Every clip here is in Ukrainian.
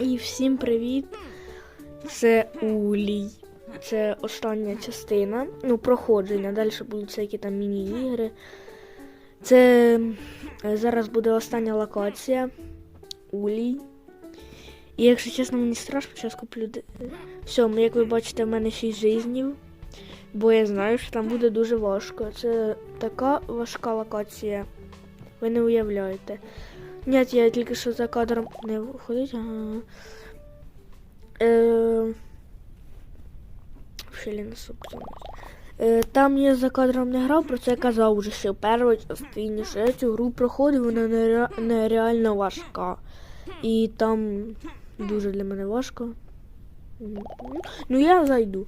І всім привіт! Це Улій. Це остання частина. Ну, проходження. Далі будуть всякі там міні-ігри. Це е, зараз буде остання локація. Улій. І якщо чесно, мені страшно, зараз куплю. Все, як ви бачите, в мене 6 жизнів. Бо я знаю, що там буде дуже важко. Це така важка локація. Ви не уявляєте. Ні, я тільки що за кадром не виходить. Ага. Е... Взагалі не. Е, там я за кадром не грав, про це казав вже ще в першій частині, що я цю гру проходив, вона нере- нереально важка. І там дуже для мене важко. Ну я зайду.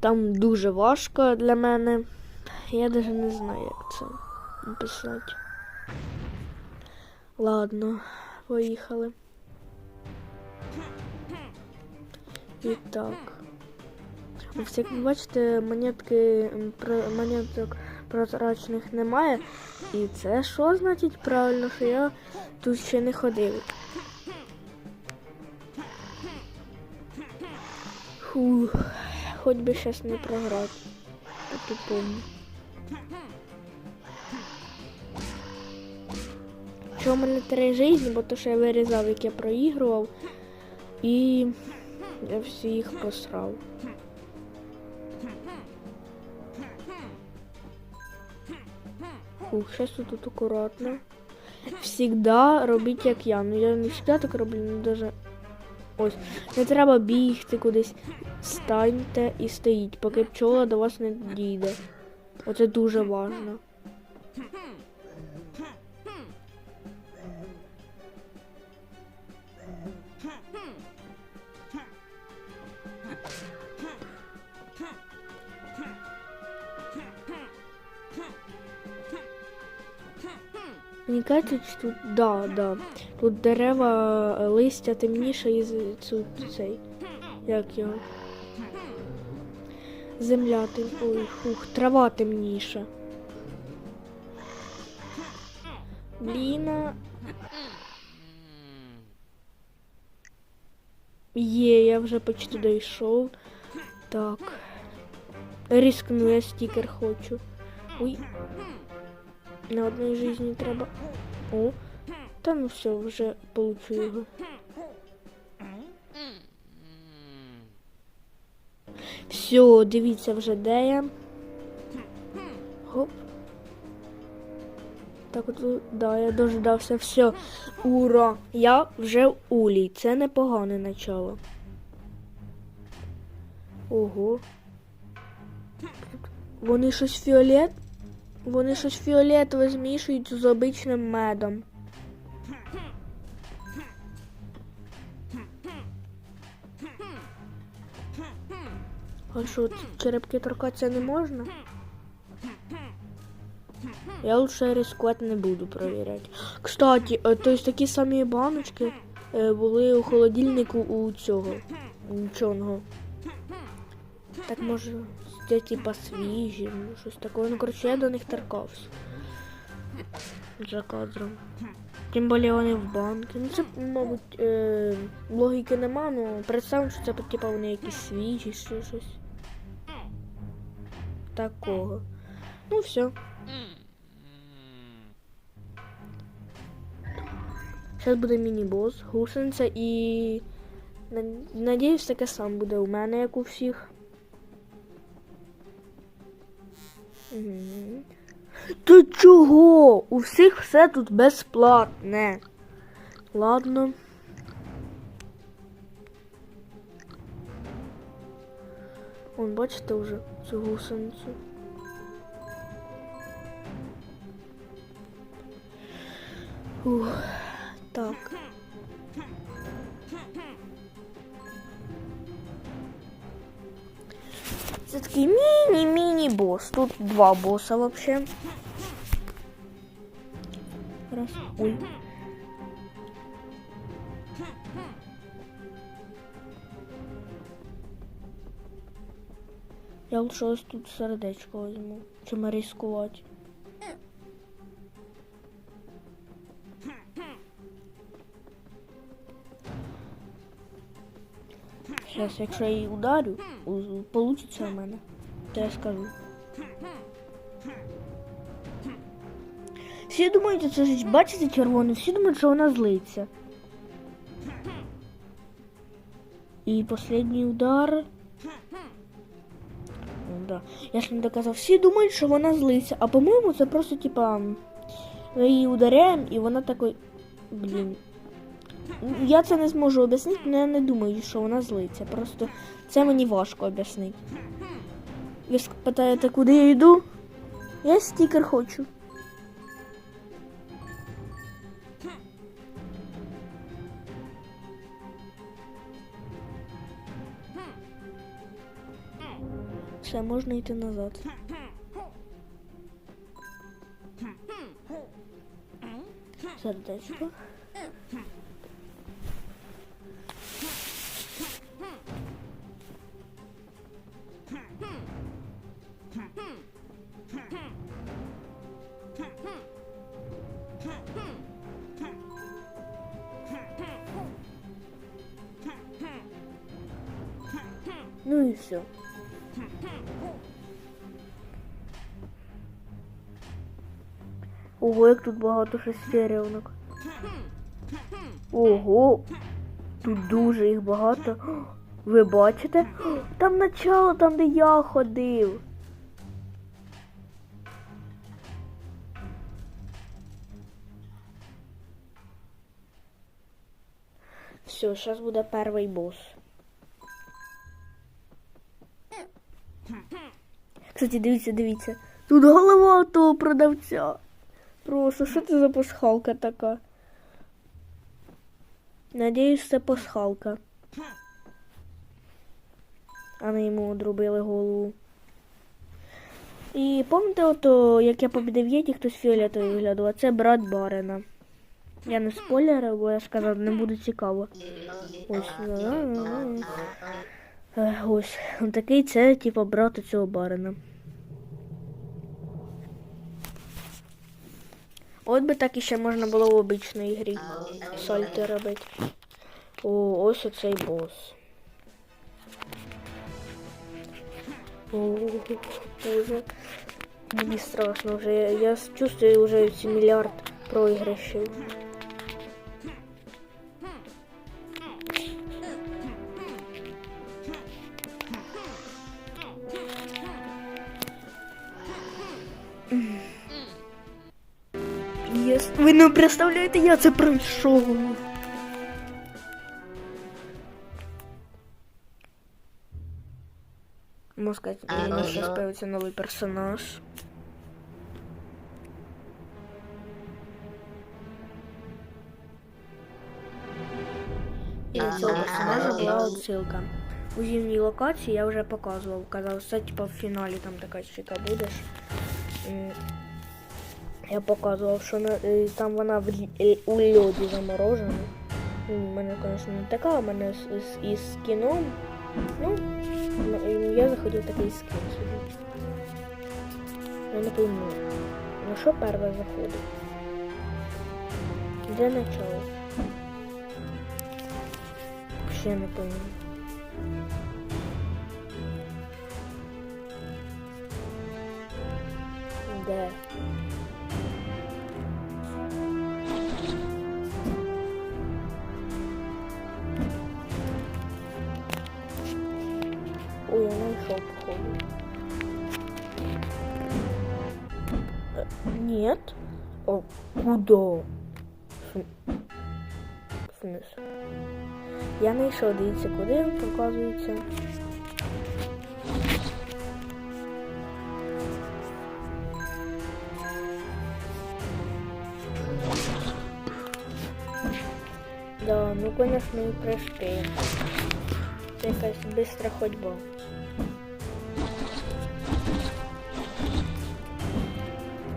Там дуже важко для мене. Я навіть не знаю, як це написати. Ладно, поїхали. І так. Ось як ви бачите, монетки монеток прозрачних немає. І це що значить правильно, що я тут ще не ходив. Фух, хоч би щас не програти. По-тупому. Що в мене три житті, бо то що я вирізав, як я проігрував, і я всіх посрав. Фух, тут, тут акуратно. Всігда робіть як я. Ну я не завжди так роблю, ну даже. Ось. Не треба бігти кудись. Станьте і стоїть, поки пчола до вас не дійде. Оце дуже важливо. Мені кажуть, тут, да, да. Тут дерева, е, листя темніше і цю, цей. Як його? Земля тем... Ой, фух, трава темніша. Блін. а- Є, я вже почти дійшов. Так. Рискну, я стікер хочу. Ой. На одній житті треба. О, та ну все, вже получу його. Все, дивіться вже де я. Хоп. Так от, да, я дождався. Все. Ура! Я вже в улій. Це непогане начало. Ого. Вони щось фіолет. Вони щось фіолетове змішують з обичним медом. А що, черепки торкатися не можна? Я лучше рискувати не буду перевіряти. Кстати, е, то есть такі самі баночки е, були у холодильнику у цього у. Так може, це типа свіжі, ну, щось таке. Ну, коротше, я до них торкався. За кадром. Тим більше вони в банки. Ну це, мабуть, е, логіки нема, ну представимо, що це типа вони якісь свіжі, ще щось. Такого. Ну все. Зараз буде міні-бос, гусениця і. Надіюсь, таке сам буде у мене, як у всіх. Мгм. Ти чого? У всіх все тут безплатне. Ладно. Вон, бачите вже цю гусеницю. Ух, так. Це такий міні-міні-босс. Тут два босса вообще. Раз. Ой. Я лучше ось тут сердечко возьму, чим рискувати. Зараз, якщо я її ударю, получиться у мене. То я скажу. Всі думають, це ж бачите червоне, всі думають, що вона злиться. І останній удар. Ну, Да. Я ж не доказав. Всі думають, що вона злиться, а по-моєму це просто типа. Ми її ударяємо і вона такой. Блін. Я це не зможу об'яснити, але я не думаю, що вона злиться. Просто це мені важко об'яснити. Ви питаєте, куди я йду? Я стікер хочу. Все, можна йти назад. Сердечко. Все. Ого, як тут багато шестерівок. Ого, тут дуже їх багато. Ви бачите? Там начало, там де я ходив. Все, зараз буде перший бос. Кстати, дивіться, дивіться. Тут голова того продавця. Просто що це за пасхалка така? Надіюсь, це пасхалка. А не йому одрубили голову. І пам'ятаєте, ото, як я побідив єті, хтось фіолетовий виглядав, а це брат барина. Я не спойлерив, бо я сказав, не буде цікаво. Ось. Ось. Такий це, типу, брат цього барина. От би так іще можна було в обичній грі сольти робити. О, ось оцей бос. О, уже. Мені страшно вже. Я чувствую вже ці мільярд проіграшів. Ви не представляєте, я це пройшов. Можна сказати, у мене ще з'явиться новий персонаж. І до цього персонажа була отсилка. У зимній локації я вже показував, казав, це типа в фіналі там така щека будеш. Я показував, що на, е, там вона в, е, у льоді заморожена. Ну, У мене, звісно, не така, у мене з, із скіном. Ну, ну, і я захотів такий скін собі. Я не пойму. На що перше заходить? Де начало? Ще не пойму. Де? Я знайшов, дивіться, куди показується. Да, ну конечно і прыжки. Це якась бистра ходьба.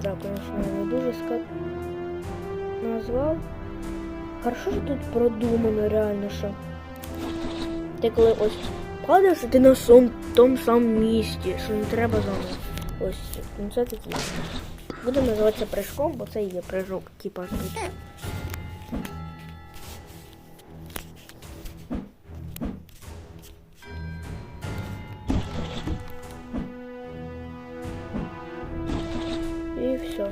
Да, конечно, я не дуже скак назвав. Хорошо, що тут продумано реально, що. Ти коли ось падаєш, ти на сом, тому самому місці, що не треба заново. Ось, ну, це такі. Буде називатися прыжком, бо це є прыжок, типа тут. І все.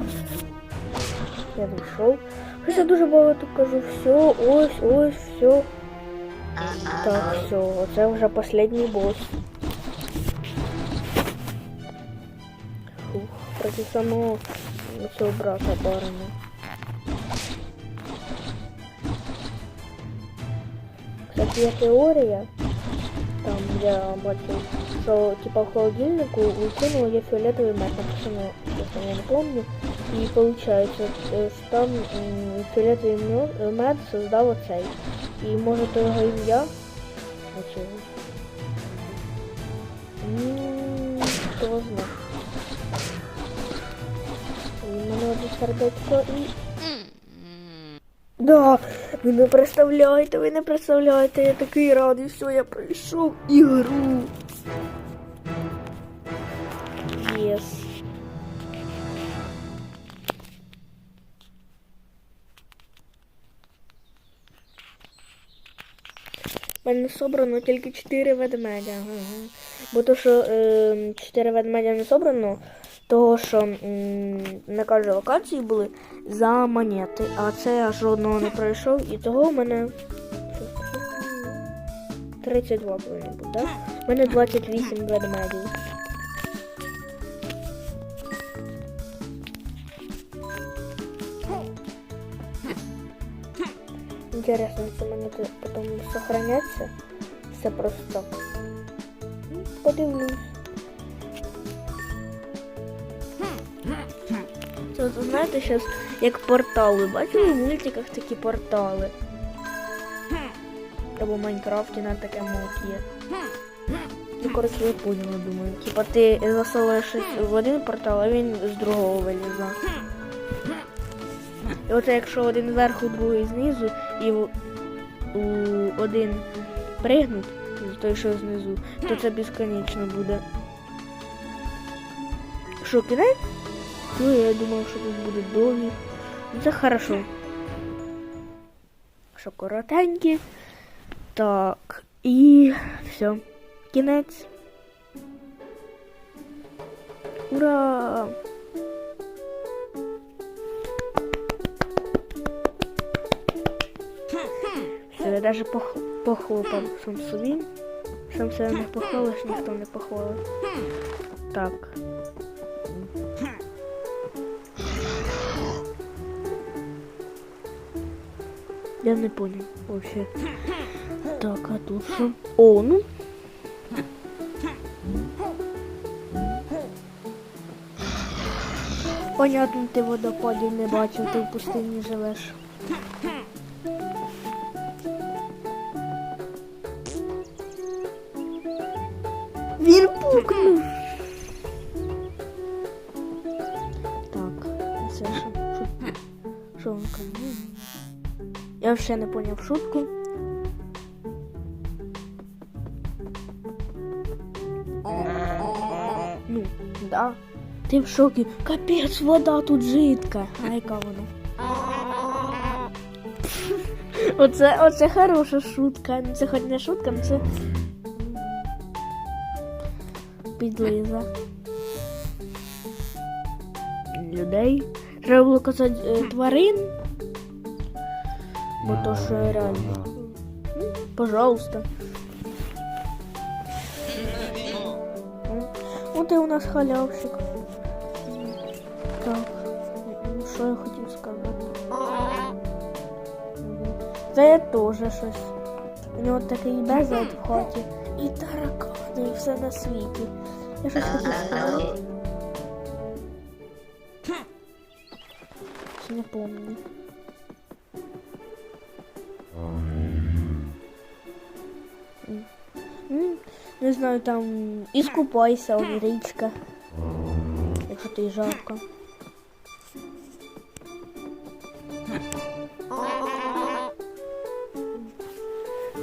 Я вийшов. Хоча дуже багато кажу, все, ось, ось, все. Так, все, оце вже останній бос. Фух, проти самого цього брата барина. Кстати, є теорія, там я бачив, що типа в холодильнику у є фіолетовий мед, написано, чесно, я не пам'ятаю. І виходить, що там м, фіолетовий мё- мед создав оцей. І може то його ім'я? Оцього. М, Хто знає. У мене одне сердечко і Да, ви не представляєте, ви не представляєте, я такий радий, все, я пройшов ігру. Єс. У мене собрано тільки 4 ведмедя. Бо то, що е, 4 ведмедя не собрано, того, що на кожній локації були за монети, а це я жодного не пройшов, і того в мене 32 повинно бути, так? У мене 28 ведмедів. Интересно, если монеты потом сохранятся. Все просто. Ну, Подивлюсь. Це от, знаєте, зараз як портали. Бачили в мультиках такі портали. Або в Майнкрафті на таке мод є. Ну, коротше, ви поняли, думаю. Типа ти щось в один портал, а він з другого вилізає. І оце якщо один зверху, другий знизу, і в- у один пригнуть, той, що знизу, то це безконечно буде. Що, кінець? Ну, я думав, що тут буде довгі. Ну, це хорошо. Що коротенькі. Так, і все. Кінець. Ура! Я навіть пох... похлопав сам собі. Сам себе не похвалиш, ніхто не похвалить. Так. Я не понял вообще. Так, а тут що? О, ну. Понятно, ти водопадів не бачив, ти в пустині живеш. Він. Так, це він каже? Я ще не поняв шутку. Ну, да. Ти в шокі. Капець, вода тут жидка. А яка вона? Оце, оце хороша шутка. Це хоч не шутка, але це підлиза. Людей. Треба було казати е, тварин. Бо то що реально. Пожалуйста. Ну ти у нас халявщик. Так. Ну що я хотів сказати? Це я теж щось. У нього такий безлад в хаті. Все на світі. Я щось хотів сказати. Чи не. М, Не знаю, там іскупайся, он річка. Якщо тобі жарко.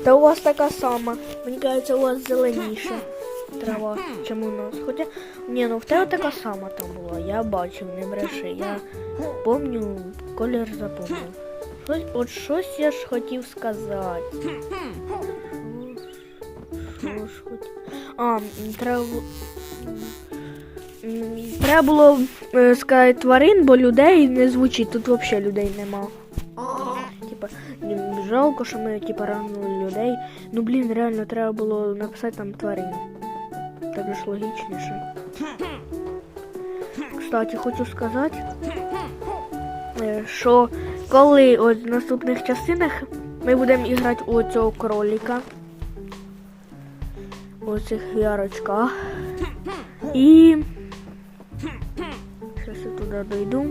Та у вас така сама. Мені кажеться, у вас зеленіша трава, чим у нас. Хоча, ні, ну в тебе така сама там була. Я бачив, не бреши. Я помню, колір запомнив. Щось, от щось я ж хотів сказати. Що ж хотів? А, треба. Треба було е, сказати тварин, бо людей не звучить. Тут взагалі людей нема. Типа, жалко, що ми типа ранили людей. Ну блін, реально треба було написати там тварин. Же ж логічніше. Кстати, хочу сказати, що коли от в наступних частинах ми будемо іграти у цього кроліка. У цих ярочках. І. Зараз я туди дойду.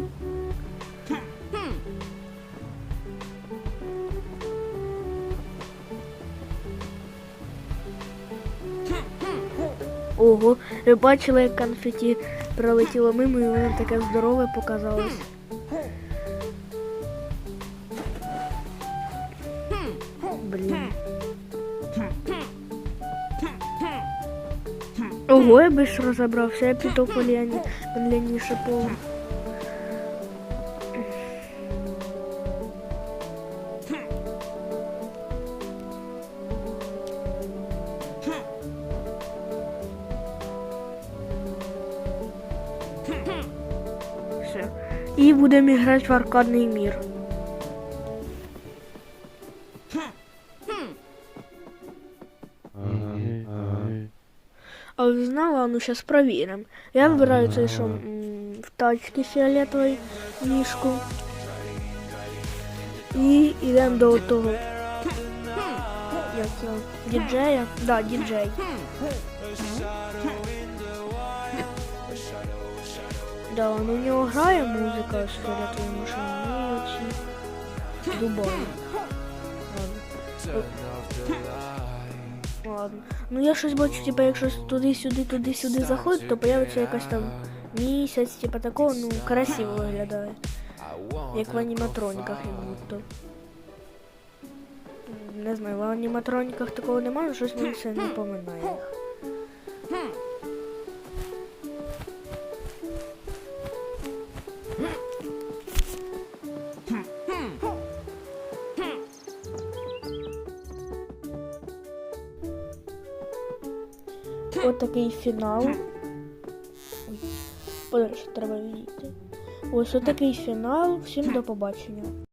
Ого, ви бачили, як конфеті пролетіло мимо і воно таке здорове показалось. Блін. Ого, я ж розібрався, я піду по Лені, Лені Шипову. І будемо грати в аркадний мір. А ви знали, ну зараз перевіримо. Я вибираю цей, що в тачці фіолетовий мішку. І йдемо до того. Як його? Діджея? Да, діджей. Да, ну у нього грає музика з фіолетової машини. Ну, оці Дубай. Ладно. Ладно. Ну я щось бачу, типа, якщо туди-сюди, туди-сюди заходить, то появиться якась там місяць, типа такого, ну, красиво виглядає. Як в аніматроніках як будто. Не знаю, в аніматроніках такого немає, щось мені це не поминає Такий фінал. Ой, Подальше треба відійти. Ось отакий фінал. Всім до побачення.